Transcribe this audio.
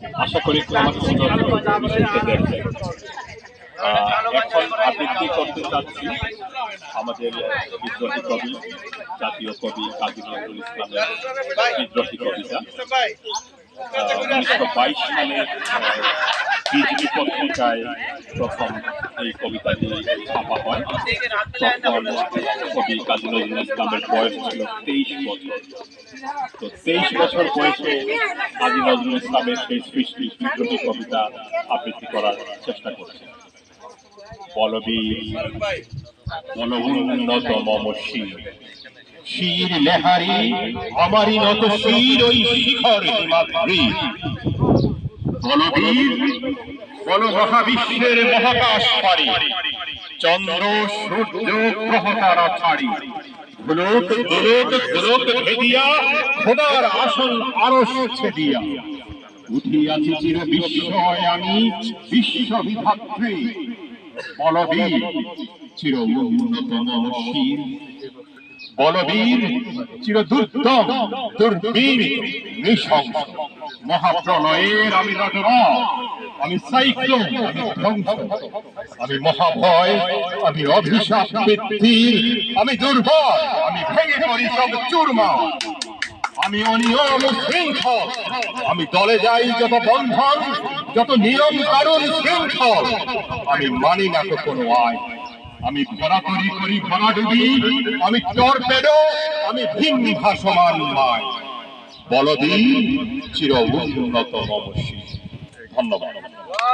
আশা করি আহ, এখন আবৃত্তি করতে চাচ্ছি আমাদের বিদ্রোহী কবি জাতীয় কবি কাজী নজরুল ইসলামের বিদ্রোহী কবিতা। উনিশশো বাইশ সালে বিজলি পত্রিকায় প্রথম এই কবিতাটি ছাপা হয়। তখন কবি কাজী নজরুল ইসলামের বয়স ছিল তেইশ বছর। তো তেইশ বছর বয়সে কাজী নজরুল ইসলামের সেই সৃষ্টি বিদ্রোহী কবিতা আবৃত্তি করার চেষ্টা করছে বলবীর বলউন্নত মম শির শির লেহারি আমারই নত শির ওই শিখর হিমাদ্রি। বলবীর বল মহাবিশ্বের মহাকাশ পারি চন্দ্র, সূর্য গ্রহ ছাড়ি গোলক গোলক গোলক ভেদিয়া, খোদার আসল আরশ ছেদিয়া। উঠিয়াছি চির বিস্ময় আমি বিশ্ববিধাত্রী বলবীর চির উন্নতম শির বলবীর চির দুর্দম দুর্বীর, নৃশংস। মহাপ্রলয়ের আমি আমি সাইক্লোন, আমি ধ্বংস, আমি মহাভয়, আমি অভিশাপ বৃত্তির আমি দুর্বল, আমি ভেঙে পড়ি সব চুরমা আমি অনিয়ম শৃঙ্খল, আমি দলে যাই যত বন্ধন, যত নিয়ম কারণ শৃঙ্খল, আমি মানি না তো কোনো আইন। আমি ভরা করি করি ভরা ডুবি, আমি টর্পেডো আমি ভিন্ন ভাসমান মায় বলবি চির উন্নত অবশ্যই। ধন্যবাদ।